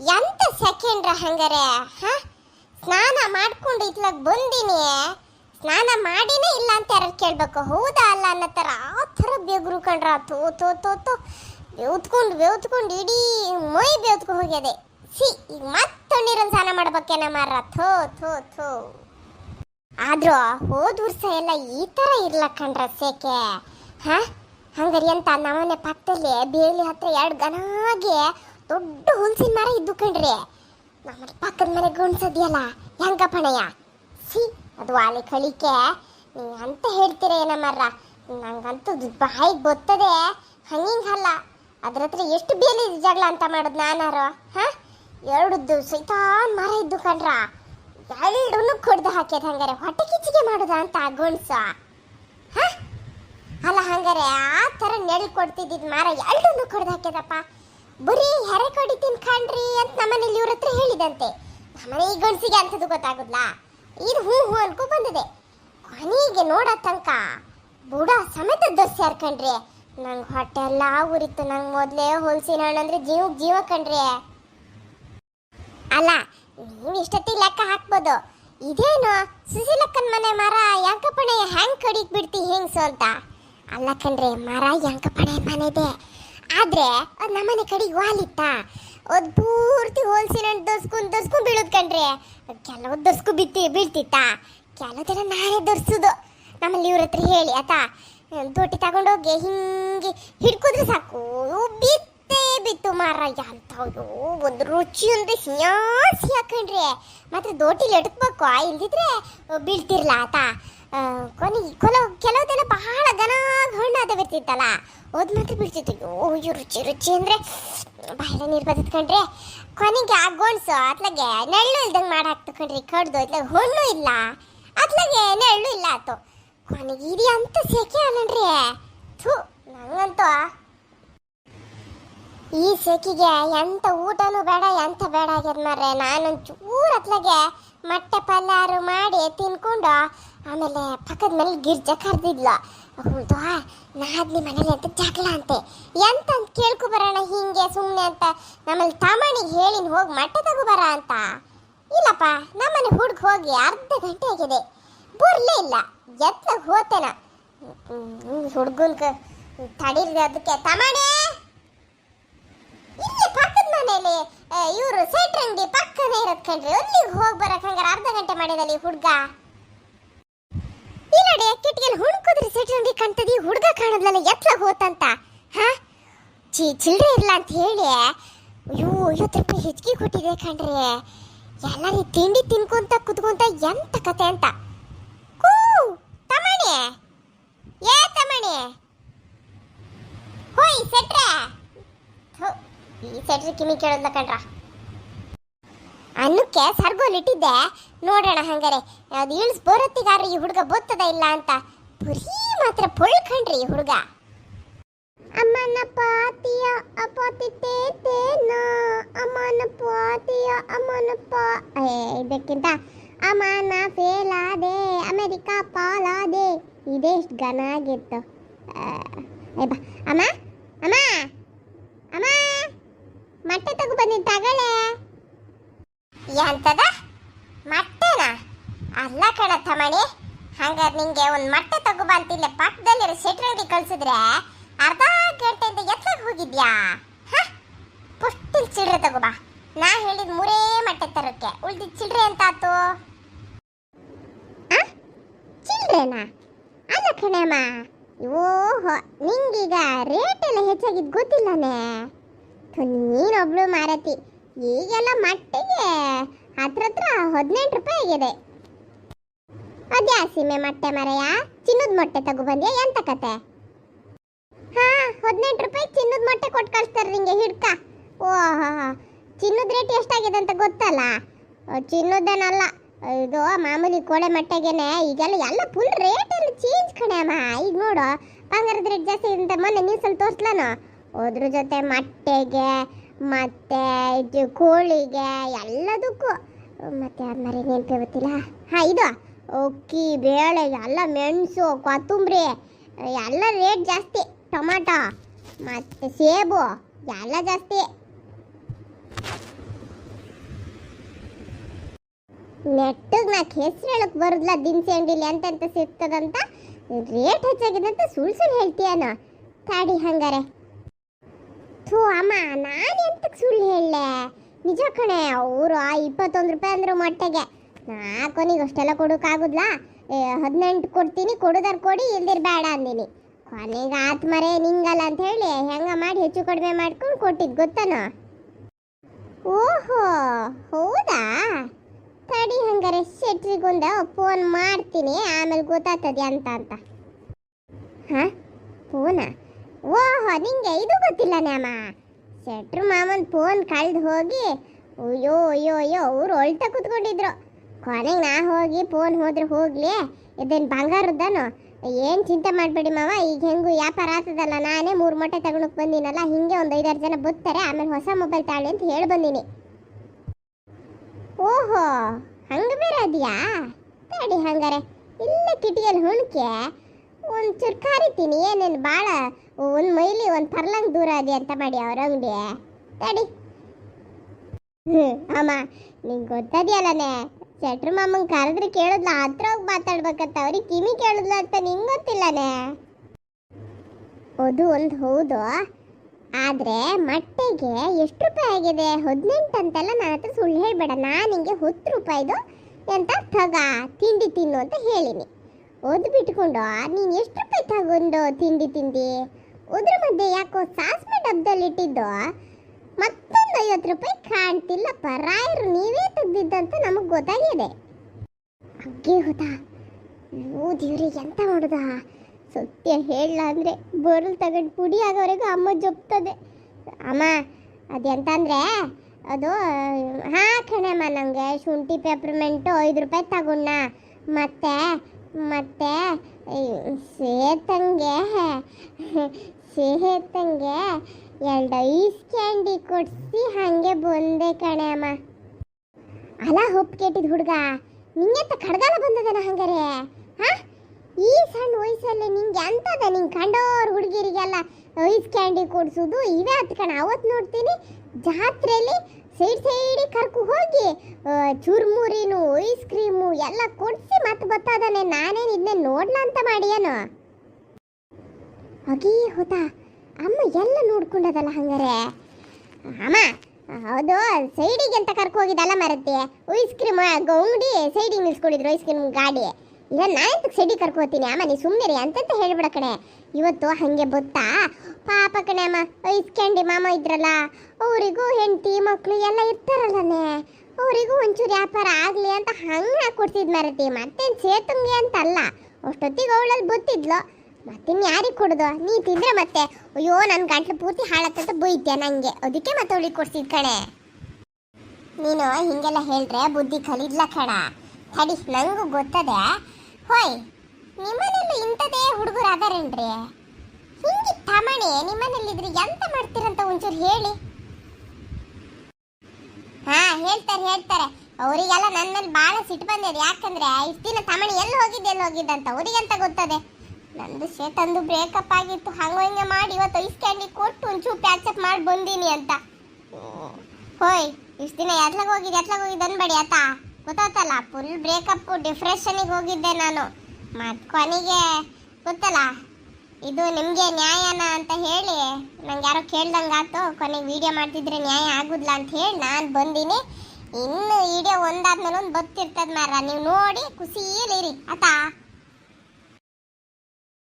ಎಂತ ಸೆಕೆಂಡ್ರ ಹಂಗಾರೆ? ಹ? ಸ್ನಾನ ಮಾಡ್ಕೊಂಡು ಇತ್ಲಾಗ ಬಂದಿನಿ. ಸ್ನಾನ ಮಾಡಿನೇ ಇಲ್ಲ ಅಂತ ಯಾರು ಕೇಳ್ಬೇಕು? ಹೌದಾ ಅಲ್ಲ ಅನ್ನೋ ಥರ ಆ ಥರ ಬೇಗರು ಕಂಡ್ರ ತೋ ತೋ ತೋ ತೋ ಬೇವ್ತ್ಕೊಂಡು ಬೇವ್ತ್ಕೊಂಡು ಇಡೀ ಮೈ ಬೇವ್ತ್ಕೊ ಹೋಗ್ಯದೆ. ಸಿ ಈಗ ಮತ್ತೆ ನೀರಲ್ಲಿ ಸ್ನಾನ ಮಾಡ್ಬೇಕೇನ ಮಾರ ಥೋ ಥೋ ಥೋ. ಆದ್ರೂ ಹೋದ ವರ್ಷ ಎಲ್ಲ ಈ ಥರ ಇರ್ಲ ಕಂಡ್ರ ಸೇಕೆ? ಹ? ಹಂಗಾರಿ ಅಂತ ನಮ್ಮನೆ ಪಕ್ಕದಲ್ಲಿ ಬೇಲಿ ಹತ್ರ ಎರಡು ಗನಾಗೆ ದೊಡ್ಡ ಹುಣಸಿನ ಮರ ಇದ್ದು ಕಣ್ರಿ. ನಮ್ಮ ಪಕ್ಕದ ಮನೆ ಗುಣ್ಸದ್ಯಲ್ಲ, ಹೆಂಗ ಪಣಯ್ಯ? ಸಿ ಅದು ವಾಲಿ ಕಳಿಕೆ ನೀ ಅಂತ ಹೇಳ್ತೀರ ಏನ ಮರ ನಂಗಂತೂ ಬಾಯಿ ಬರ್ತದೆ ಹಂಗಿಂಗಲ್ಲ ಅದ್ರ ಹತ್ರ ಎಷ್ಟು ಬೇಲಿ ಜಗಳ ಅಂತ ಮಾಡೋದು ನಾನಾರು? ಹ? ಎರಡು ಸಹಿತ ಮರ ಇದ್ದು ಕಣ್ರ. ಎರಡನ್ನೂ ಕೊಡ್ದು ಹಾಕ್ಯದ ಹಂಗಾರೆ. ಹೊಟ್ಟೆ ಕಿಚ್ಚಿಗೆ ಮಾಡುದ ಅಂತ ಗುಣ್ಸ? ಅಲ್ಲ ಹಂಗಾರೆ, ಆ ಥರ ನೆರಳು ಕೊಡ್ತಿದ್ದಿದ್ದು ಮಾರ ಎರಡನ್ನೂ ಕೊಡ್ದು ಹಾಕ್ಯದಪ್ಪ? ಬರೀ ಹೆರೆ ಕಡಿತೀನಿ ಕಾಣ್ರಿ ಅಂತ ನಮ್ಮನೇಲಿ ಇವ್ರ ಹತ್ರ ಹೇಳಿದಂತೆ. ನಮ್ಮನೆ ಈ ಗಂಡಸಿಗೆ ಅಂಥದ್ದು ಗೊತ್ತಾಗುದ್ಲ ಇದು ಹೂ ಹೂ ಅನ್ಕೊ ಬಂದಿದೆ. ಕೊನೆಗೆ ನೋಡ ತನಕ ಬುಡ ಸಮೇತ ದೋಸ್ಯಾರ್ ಹರ್ಕಂಡ್ರಿ ನಂಗೆ ಹೊಟ್ಟೆ ಎಲ್ಲ ಉರಿತು. ನಂಗೆ ಮೊದಲೇ ಹೊಲ್ಸಿನ ಹಣ್ಣು ಅಂದ್ರೆ ಜೀವ ಜೀವ ಕಣ್ರಿ. ಅಲ್ಲ, ನೀವು ಇಷ್ಟೊತ್ತಿ ಲೆಕ್ಕ ಹಾಕ್ಬೋದು. ಇದೇನು ಸುಶೀಲಕ್ಕನ ಮನೆ ಮರ ಯಂಕಪಣೆ ಹ್ಯಾಂಗ್ ಕಡಿಕ್ ಬಿಡ್ತಿ ಹೆಂಗ್ಸು ಅಂತ? ಅಲ್ಲ ಕಣ್ರಿ, ಮರ ಯಂಕಪಣೆ ಮನೆದೆ. ಆದ್ರೆ ಅದು ನಮ್ಮನೆ ಕಡೆಗೆ ವಾಲಿತ್ತ ಅದ್ ಪೂರ್ತಿ ಹೋಲ್ಸಿನ ದೊಸ್ಕೊಂಡ್ ದರ್ಸ್ಕೊಂಡ್ ಬೀಳದ್ ಕಂಡ್ರೆ ಕೆಲವು ದೊಸ್ಕು ಬಿತ್ತಿ, ಬೀಳ್ತಿತ್ತ? ಕೆಲವು ಜನ ನಾನೇ ದರ್ಸುದು. ನಮ್ಮಲ್ಲಿ ಇವ್ರ ಹತ್ರ ಹೇಳಿ ಆತ ದೋಟಿ ತಗೊಂಡೋಗಿ ಹಿಂಗೆ ಹಿಡ್ಕೋದ್ರೆ ಸಾಕು. ಬಿತ್ತೇ ಬಿತ್ತು ಮಾರಾಯ ಎಂಥವು ಒಂದು ರುಚಿ ಅಂದ್ರೆ ಸಿಯಾ ಹಾಕೊಂಡ್ರೆ. ಮಾತ್ರ ದೋಟಿಲಿ ಎಟಕ್ಬೇಕು ಇಲ್ದಿದ್ರೆ ಬೀಳ್ತಿರ್ಲ ಆತ ಕೊನೆಗೆ ಕೆಲವು ಕೆಲವುದೆಲ್ಲ ಬಹಳ ಘನ ಹಣ್ಣಾದ ಬರ್ತಿತ್ತಲ್ಲ ಅದ್ ಮಾತ್ರ ಬಿಡ್ತಿತ್ತು. ಅಯ್ಯೋ ರುಚಿ ರುಚಿ ಅಂದರೆ ಬಹಳ ನೀರು ಬದತ್ಕೊಂಡ್ರೆ ಕೊನೆಗೆ ಆ ಗೋಣ್ಸು, ಅತ್ಲಾಗೆ ನೆಳ್ಳು ಇಲ್ದಂಗೆ ಮಾಡಿ ಹಾಕ್ತು ಕಣ್ರಿ, ಕಡ್ದು ಇತ್ಲಾಗ ಹಣ್ಣು ಇಲ್ಲ. ಅತ್ಲಾಗೆ ನೆಳ್ಳು ಇಲ್ಲ ಆತು. ಕೊನೆಗೆ ಇದು ಅಂತ ಸೆಕೆ ಅಲ್ಲನ್ರಿ ಥೂ, ನಂಗಂತೂ. ಈ ಸೆಕಿಗೆ ಎಂಥ ಊಟನೂ ಬೇಡ ಎಂಥ ಬೇಡ ಆಗ್ಯದ ಮಾರ್ರೆ. ನಾನೊಂದು ಚೂರು ಅತ್ಲಾಗೆ ಮೊಟ್ಟೆ ಪಲ್ಯಾರು ಮಾಡಿ ತಿನ್ಕೊಂಡು ಆಮೇಲೆ ಪಕ್ಕದ ಮನೇಲಿ ಗಿರ್ಜ ಕರೆದಿದ್ಲ. ಹೌದು ನಾದ್ನಿ ಮನೇಲಿ ಅಂತ ಜಗಳ ಅಂತೆ. ಎಂತ ಅಂತ ಕೇಳ್ಕೊ ಬರೋಣ ಹಿಂಗೆ ಸುಮ್ಮನೆ ಅಂತ. ನಮ್ಮಲ್ಲಿ ತಮ್ಮನಿಗೆ ಹೇಳಿ ಹೋಗಿ ಮೊಟ್ಟೆ ತಗೋಬರ ಅಂತ. ಇಲ್ಲಪ್ಪ, ನಮ್ಮನೆ ಹುಡುಗ ಹೋಗಿ ಅರ್ಧ ಗಂಟೆ ಆಗಿದೆ. ಬರ್ಲೇ ಇಲ್ಲ. ಎತ್ತ ಹೋತೇನ. ಹುಡುಗನ್ ತಡೀರ್ದ ಅದಕ್ಕೆ ತಮಣೆ ಇಲ್ಲಿ ಪಕ್ಕದ ಮನೆಯಲ್ಲಿ ಇವರು ಸೈಟ್ ಅಂಗಡಿ ಪಕ್ಕನೇ ಇರೋದ್ ಕಣ್ರಿ. ಅಲ್ಲಿಗೆ ಹೋಗಿ ಬರಕ್ ಹಂಗಾರ ಅರ್ಧ ಗಂಟೆ ಮಾಡಿದಲ್ಲಿ ಹುಡ್ಗ. ಕಿಟ್ಕಿಯಲ್ಲಿ ಹುಣ್ಕುದ್ರಿ ಸೈಟ್ ಅಂಗಡಿ ಕಾಣ್ತದಿ ಹುಡ್ಗ ಕಾಣದ್ಲಲ್ಲ ಎತ್ಲ ಹೋತಂತ, ಹಾ? ಚಿ ಚಿಲ್ಲರೆ ಇರಲ್ಲ ಅಂತ ಹೇಳಿ. ಅಯ್ಯೋ ಐವತ್ತು ರೂಪಾಯಿ ಹೆಚ್ಚಿಗೆ ಕೊಟ್ಟಿದೆ ಕಣ್ರಿ. ಎಲ್ಲರೂ ತಿಂಡಿ ತಿನ್ಕೊಂತ ಕುತ್ಕೊಂತ ಎಂತ ಕತೆ ಅಂತ. ಕೂ ತಮಣಿ ಏ ತಮಣಿ ಹೋಯ್, ಸೆಟ್ರೆ. ಈ ಸೆಟ್ರಿ ಕಿಮಿ ಕೇಳೋದ್ಲ ಕಣ್ರ. ಅನ್ನಕ್ಕೆ ಸರ್ಗೋಲಿಟ್ಟಿದ್ದೆ ನೋಡೋಣ ಹಂಗಾರೆ. ಅದು ಇಳಿಸ್ ಬರೋತ್ತಿಗಾರ ಈ ಹುಡುಗ ಬರ್ತದ ಇಲ್ಲ ಅಂತ. ಬರೀ ಮಾತ್ರ ಪೊಳ್ಕಂಡ್ರಿ ಈ ಹುಡುಗ. ಅಮ್ಮನ ಪಾತಿಯ ಅಪಾತಿತೇನ ಅಮ್ಮನ ಪಾತಿಯ ಅಮ್ಮನ ಪಾ ಇದಕ್ಕಿಂತ ಅಮ್ಮನ ಫೇಲಾದೆ, ಅಮೆರಿಕ ಪಾಲಾದೆ. ಇದೆಷ್ಟು ಘನ ಆಗಿತ್ತು. ಅಮ್ಮ ಅಮ್ಮ ಅಮ್ಮ. ಮೊಟ್ಟೆ ತಗೊ ಬಂದಿದ್ದ ತಗಳೆ ಎಂತದ ಮಟ್ಟೆನಾ? ಅಲ್ಲ ಕಣ ತಮಣಿ ಹಂಗಾದ್ರೆ ನಿಂಗೆ ಒಂದು ಮೊಟ್ಟೆ ತಗೋಬಾ ಅಂತಿಲ್ಲ ಪಕ್ಕದಲ್ಲಿರೋ ಶೆಟ್ರಂಗಿ ಕಳ್ಸಿದ್ರೆ ಅರ್ಧ ಗಂಟೆಯಿಂದ ಎತ್ಲಾಗ ಹೋಗಿದ್ಯಾ? ಹಾ? ಪುಷ್ಟಿಲ್ ಚಿಲ್ಡ್ರೆ ತಗೋಬಾ ನಾ ಹೇಳಿದ ಮೂರೇ ಮೊಟ್ಟೆ ತರಕ್ಕೆ. ಉಳ್ದಿದ್ ಚಿಲ್ಡ್ರೆ ಅಂತ ಆತು ಆ? ಚಿಲ್ಡ್ರೆನಾ ಅಲ್ಲ ಕಣಮ್ಮ, ಓಹೋ, ನಿಂಗೀಗ ರೇಟ್ ಎಲ್ಲ ಹೆಚ್ಚಾಗಿದ್ದು ಗೊತ್ತಿಲ್ಲನೇ. ನೀನೊಬ್ಳು ಮಾರತಿ. ಈಗೆಲ್ಲ ಮಟ್ಟಿಗೆ ಹತ್ರ ಹತ್ರ ಹದಿನೆಂಟು ರೂಪಾಯಿ ಆಗಿದೆ. ಅದ್ಯಾ ಸೀಮೆ ಮೊಟ್ಟೆ ಮರೆಯ? ಚಿನ್ನದ ಮೊಟ್ಟೆ ತಗೊಬಂದ್ಯಾ ಎಂತ ಕತೆ? ಹಾ, ಹದಿನೆಂಟು ರೂಪಾಯಿ ಚಿನ್ನದ ಮೊಟ್ಟೆ ಕೊಟ್ಟು ಕಳಿಸ್ತಾರೆ ನಿಂಗೆ, ಹಿಡ್ಕ. ಓಹ್, ಚಿನ್ನದ ರೇಟ್ ಎಷ್ಟಾಗಿದೆ ಅಂತ ಗೊತ್ತಲ್ಲ? ಚಿನ್ನದೇನಲ್ಲ. ಇದು ಮಾಮೂಲಿ ಕೋಳೆ ಮೊಟ್ಟೆಗೇನೆ, ಈಗೆಲ್ಲ ಎಲ್ಲ ಫುಲ್ ರೇಟ್ ಎಲ್ಲ ಚೇಂಜ್ ಕಣೆ ಅಮ್ಮ. ಈಗ ನೋಡು, ಬಂಗಾರದ ರೇಟ್ ಜಾಸ್ತಿ ಅಂತ ಮೊನ್ನೆ ನ್ಯೂಸಲ್ಲಿ ತೋರಿಸ್ಲಾನು? ಅದ್ರ ಜೊತೆ ಮೊಟ್ಟೆಗೆ ಮತ್ತು ಇದು ಕೋಳಿಗೆ ಎಲ್ಲದಕ್ಕೂ, ಮತ್ತು ಅದು ಮರಿ ಗೊತ್ತಿಲ್ಲ ಹಾಂ, ಇದು ಅಕ್ಕಿ, ಬೇಳೆ, ಎಲ್ಲ ಮೆಣಸು, ಕೊತ್ತಂಬರಿ, ಎಲ್ಲ ರೇಟ್ ಜಾಸ್ತಿ. ಟೊಮಾಟೊ, ಮತ್ತು ಸೇಬು, ಎಲ್ಲ ಜಾಸ್ತಿ. ನೆಟ್ಟಿಗೆ ನಾಲ್ಕು ಹೆಸರು ಹೇಳಕ್ಕೆ ಬರೋದಿಲ್ಲ ದಿನಸಿ ಅಂಗಡಿಲಿ ಎಂತೆಂತ ಸಿಗ್ತದಂತ? ರೇಟ್ ಹೆಚ್ಚಾಗಿದೆ ಅಂತ ಸುಳ್ಳು ಸುಳ್ಳು ಹೇಳ್ತೀಯನ? ತಾಡಿ ಹಂಗಾರೆ. ಥೂ, ಅಮ್ಮ, ನಾನು ಎಂತಕ್ಕೆ ಸುಳ್ಳು ಹೇಳಲೆ? ನಿಜ ಕಣೆ, ಅವರು ಆ ಇಪ್ಪತ್ತೊಂದು ರೂಪಾಯಿ ಅಂದ್ರು ಮೊಟ್ಟೆಗೆ. ನಾ ಕೊನೆಗೆ ಅಷ್ಟೆಲ್ಲ ಕೊಡೋಕ್ಕಾಗುದ್ಲಾ ಹದಿನೆಂಟು ಕೊಡ್ತೀನಿ, ಕೊಡೋದಾರ ಕೊಡಿ ಇಲ್ದಿರ್ಬೇಡ ಅಂದಿನಿ. ಕೊನೆಗೆ ಆತ್ಮರೇ ನಿಂಗಲ್ಲ ಅಂತ ಹೇಳಿ ಹೆಂಗ ಮಾಡಿ ಹೆಚ್ಚು ಕಡಿಮೆ ಮಾಡ್ಕೊಂಡು ಕೊಟ್ಟಿದ್ದು ಗೊತ್ತನ? ಓಹೋ, ಹೌದಾ? ತಡಿ ಹಂಗಾರೆ, ಶೆಟ್ರಿಗೊಂದ ಫೋನ್ ಮಾಡ್ತೀನಿ, ಆಮೇಲೆ ಗೊತ್ತಾಗ್ತದೆ ಅಂತ ಅಂತ. ಹಾ? ಫೋನಾ? ಓಹೋ, ನಿಂಗೆ ಇದು ಗೊತ್ತಿಲ್ಲ ನ್ಯಾಮ? ಶೆಟ್ರು ಮಾಮನ್ ಫೋನ್ ಕಳೆದು ಹೋಗಿ, ಅಯ್ಯೋ ಅಯ್ಯೋ ಅಯ್ಯೋ, ಅವ್ರು ಒಳ್ತ ಕೂತ್ಕೊಂಡಿದ್ರು. ಕೊನೆಗೆ ನಾ ಹೋಗಿ ಫೋನ್ ಹೋದ್ರೆ ಹೋಗ್ಲಿ, ಇದೇನು ಬಂಗಾರದ್ದಾನು ಏನು ಚಿಂತೆ ಮಾಡಬೇಡಿ ಮಾವ, ಈಗ ಹೆಂಗು ವ್ಯಾಪಾರ ಆಗ್ತದಲ್ಲ, ನಾನೇ ಮೂರು ಮೊಟ್ಟೆ ತಗೊಳಕ್ಕೆ ಬಂದಿನಲ್ಲ, ಹಿಂಗೆ ಒಂದು ಐದಾರು ಜನ ಬುತ್ತಾರೆ, ಆಮೇಲೆ ಹೊಸ ಮೊಬೈಲ್ ತಾಳಿ ಅಂತ ಹೇಳಿ ಬಂದೀನಿ. ಓಹೋ, ಹಂಗೆ ಬೇರೆ ಅದೆಯಾ? ತಡಿ ಹಂಗಾರೆ, ಇಲ್ಲ ಕಿಟಿಯಲ್ಲಿ ಹುಣ್ಕೆ ಒಂಚೂರು ಕರಿತೀನಿ ಏನೇನು ಭಾಳ ಒಂದು ಮೈಲಿ ಒಂದು ಪರ್ಲಂಗ್ ದೂರ ಅದೇ ಅಂತ ಮಾಡಿ ಅವ್ರ ಅಂಗಡಿ ತಡಿ. ಹ್ಞೂ ಅಮ್ಮ, ನಿಂಗೆ ಗೊತ್ತದೆಯಲ್ಲನೇ? ಶೆಟ್ರು ಮಾಮಂಗೆ ಕರೆದ್ರೆ ಕೇಳಿದ್ಲ, ಹತ್ರ ಹೋಗಿ ಮಾತಾಡ್ಬೇಕಂತ ಅವ್ರಿಗೆ ಕಿವಿ ಕೇಳಿದ್ಲ ಅಂತ ನಿಂಗೆ ಗೊತ್ತಿಲ್ಲನೇ? ಅದು ಒಂದು ಹೌದು. ಆದರೆ ಮೊಟ್ಟೆಗೆ ಎಷ್ಟು ರೂಪಾಯಿ ಆಗಿದೆ? ಹದಿನೆಂಟು ಅಂತೆಲ್ಲ ನನ್ನ ಹತ್ರ ಸುಳ್ಳು ಹೇಳಬೇಡ. ನಾನು ನಿಂಗೆ ಹತ್ತು ರೂಪಾಯಿದು ಎಂತ ತಗ, ತಿಂಡಿ ತಿನ್ನು ಅಂತ ಹೇಳಿನಿ. ಓದ್ ಬಿಟ್ಕೊಂಡು ನೀನು ಎಷ್ಟು ರೂಪಾಯಿ ತಗೊಂಡು ತಿಂಡಿ ತಿಂದಿ? ಉದ್ರ ಮಧ್ಯೆ ಯಾಕೋ ಸಾಸ್ಮೆ ಡಬ್ಬದಲ್ಲಿ ಇಟ್ಟಿದ್ದು? ಮತ್ತೊಂದು ಐವತ್ತು ರೂಪಾಯಿ ಕಾಣ್ತಿಲ್ಲ ಪರಾಯರು ನೀವೇ ತೆಗ್ದಿದ್ದಂತ ನಮಗೆ ಗೊತ್ತಾಗಿದೆ ಅಗ್ಗೆ ಗೊತ್ತಾ? ಓ, ದೇವ್ರಿ, ಎಂತ ಮಾಡುದ? ಸತ್ಯ ಹೇಳಲ್ಲ ಅಂದರೆ ಬೋರಲ್ ತಗೊಂಡು ಪುಡಿ ಆಗೋವರೆಗೂ ಅಮ್ಮ ಜೊಪ್ತದೆ. ಅಮ್ಮ ಅದೆಂತ ಅಂದ್ರೆ ಅದು, ಹಾ ಕಣಮ್ಮ ನನಗೆ ಶುಂಠಿ ಪೆಪ್ರಮೆಂಟು ಐದು ರೂಪಾಯಿ ತಗೊಂಡ ಮತ್ತೆ ಮತ್ತೆ ಸೇತಂಗೆ ಸೇತಂಗೆ ಎರಡು ಐಸ್ ಕ್ಯಾಂಡಿ ಕೊಡಿಸಿ ಹಾಗೆ ಬಂದೆ ಕಣೆ ಅಮ್ಮ. ಅಲ ಹೊಪ್ಪು ಕೆಟ್ಟಿದ ಹುಡುಗ, ನಿಂಗೆಂತ ಕಡ್ಗಾಲ ಬಂದದನ ಹಂಗಾರೆ? ಹಾ? ಈ ಸಣ್ಣ ವಯಸ್ಸಲ್ಲಿ ನಿಂಗೆ ಎಂತದ ನಿಂಗೆ ಕಂಡೋರ್ ಹುಡುಗಿರಿಗೆಲ್ಲ ಐಸ್ ಕ್ಯಾಂಡಿ ಕೊಡಿಸೋದು? ಇವೇ ಹತ್ತು ಕಣ ಅವತ್ತು ನೋಡ್ತೀನಿ ಜಾತ್ರೆಯಲ್ಲಿ ಸೈಡ್ ಸೈಡ್ ಕರ್ಕು ಹೋಗಿ ಚುರ್ಮುರಿನು ಐಸ್ ಕ್ರೀಮು ಎಲ್ಲ ಕೊಡಿಸಿ ಮತ್ತೆ ಬತ್ತಾದಾನೆ ನಾನೇನು ಇದನ್ನೇ ನೋಡ್ಲ ಅಂತ ಮಾಡಿಯೇನು? ಹೋಗಿ ಹೋತಾ, ಅಮ್ಮ ಎಲ್ಲ ನೋಡ್ಕೊಂಡದಲ್ಲ ಹಂಗಾರೆ? ಅಮ್ಮ, ಹೌದು, ಸೈಡಿಗೆ ಅಂತ ಕರ್ಕೊ ಹೋಗಿದ್ದಲ್ಲ ಮರತ್ತೆ ಐಸ್ ಕ್ರೀಮ್ ಅಂಗಡಿ ಸೈಡಿಗೆ ನಿಲ್ಸ್ಕೊಂಡಿದ್ರು ಐಸ್ ಕ್ರೀಮ್ ಗಾಡಿ. ಇಲ್ಲ ನಾನು ಸೈಡಿಗೆ ಕರ್ಕೋತೀನಿ ಅಮ್ಮ, ನೀ ಸುಮ್ಮನೆ ಅಂತಂತ ಹೇಳ್ಬಿಡ ಕಡೆ ಇವತ್ತು ಹಂಗೆ ಬತ್ತಾ ಪಾಪ ಕಣಮ್ಮ ಕ್ಯಾಂಡಿ ಮಾಮ ಇದ್ರಲ್ಲ. ಅವರಿಗೂ ಹೆಂಡತಿ ಮಕ್ಕಳು ಎಲ್ಲ ಇರ್ತಾರಲ್ಲನೆ. ಅವರಿಗೂ ಒಂಚೂರು ವ್ಯಾಪಾರ ಆಗಲಿ ಅಂತ ಹಂಗೆ ಕೊಡ್ತಿದ್ ಮಾರತಿ. ಮತ್ತೇನು ಸೇತುಂಗಿ ಅಂತ ಅಲ್ಲ ಅಷ್ಟೊತ್ತಿಗೆ ಅವಳಲ್ಲಿ ಬುತ್ತಿದ್ಲು. ಮತ್ತೆ ಯಾರಿಗೆ ಕೊಡೋದು? ನೀ ತಿಂದ್ರೆ ಮತ್ತೆ. ಅಯ್ಯೋ ನನ್ನ ಗಂಟ್ಲು ಪೂರ್ತಿ ಹಾಳತ್ತಂತ ಬೈತ್ಯ ನಂಗೆ. ಅದಕ್ಕೆ ಮತ್ತೆ ಅವಳಿಗೆ ಕೊಡ್ಸಿದ್ ಕಣೆ. ನೀನು ಹಿಂಗೆಲ್ಲ ಹೇಳ್ರೆ ಬುದ್ಧಿ ಕಲಿದ್ಲ ಕಣ. ತಡಿ, ನಂಗೂ ಗೊತ್ತದೆ. ಹೋಯ್, ನಿಮ್ಮನೆಲ್ಲ ಇಂಥದೇ ಹುಡುಗರು ಅದಾರೇನ್ರಿ? ಹಿಂಗಿ ತಮಣೆ ನಿಮ್ಮನೇಲಿದ್ರೆ ಎಂತ ಮಾಡ್ತೀರಂತ ಒಂಚೂರು ಹೇಳಿ. ಹಾ, ಹೇಳ್ತಾರೆ ಹೇಳ್ತಾರೆ. ಅವರಿಗೆಲ್ಲ ನನ್ನ ಮೇಲೆ ಭಾಳ ಸಿಟ್ಟು ಬಂದಿದೆ. ಯಾಕಂದ್ರೆ ಇಷ್ಟು ದಿನ ತಮಣಿ ಎಲ್ಲಿ ಹೋಗಿದ್ದೆ ಎಲ್ಲಿ ಹೋಗಿದ್ದೆ ಅಂತ ಅವರಿಗಂತ ಗೊತ್ತದೆ. ನಂದು ಶೇತಂದು ಬ್ರೇಕಪ್ ಆಗಿತ್ತು. ಹಂಗ ಹಿಂಗೆ ಮಾಡಿ ಇವತ್ತು ಐಸ್ ಕ್ಯಾಂಡಿ ಕೊಟ್ಟು ಒಂಚೂರು ಪ್ಯಾಚಪ್ ಮಾಡಿ ಬಂದೀನಿ ಅಂತ. ಹೋಯ್, ಇಷ್ಟು ದಿನ ಎತ್ಲಾಗ ಹೋಗಿದ್ದೆ ಎತ್ಲಾಗ ಹೋಗಿದ್ದೆ ಅನ್ಬೇಡಿ ಆತ. ಗೊತ್ತಾತಲ್ಲ ಫುಲ್ ಬ್ರೇಕಪ್ ಡಿಪ್ರೆಷನಿಗೆ ಹೋಗಿದ್ದೆ ನಾನು. ಮತ್ತು ಕೊನೆಗೆ ಗೊತ್ತಲ್ಲ ಇದು ನಿಮಗೆ ನ್ಯಾಯನ ಅಂತ ಹೇಳಿ ನಂಗೆ ಯಾರೋ ಆಯ್ತು ಕೊನೆಗೆ ವಿಡಿಯೋ ಮಾಡ್ತಿದ್ರೆ ನ್ಯಾಯ ಆಗುದಿಲ್ಲ ಅಂತ ಹೇಳಿ ನಾನು ಬಂದೀನಿ. ಇನ್ನು ವಿಡಿಯೋ ಒಂದಾದ್ಮೇಲೆ ಒಂದು ಬತ್ತಿರ್ತದ ಮಾರ ನೀವು ನೋಡಿ ಖುಷಿಯಲ್ಲಿರಿ ಆತಾ?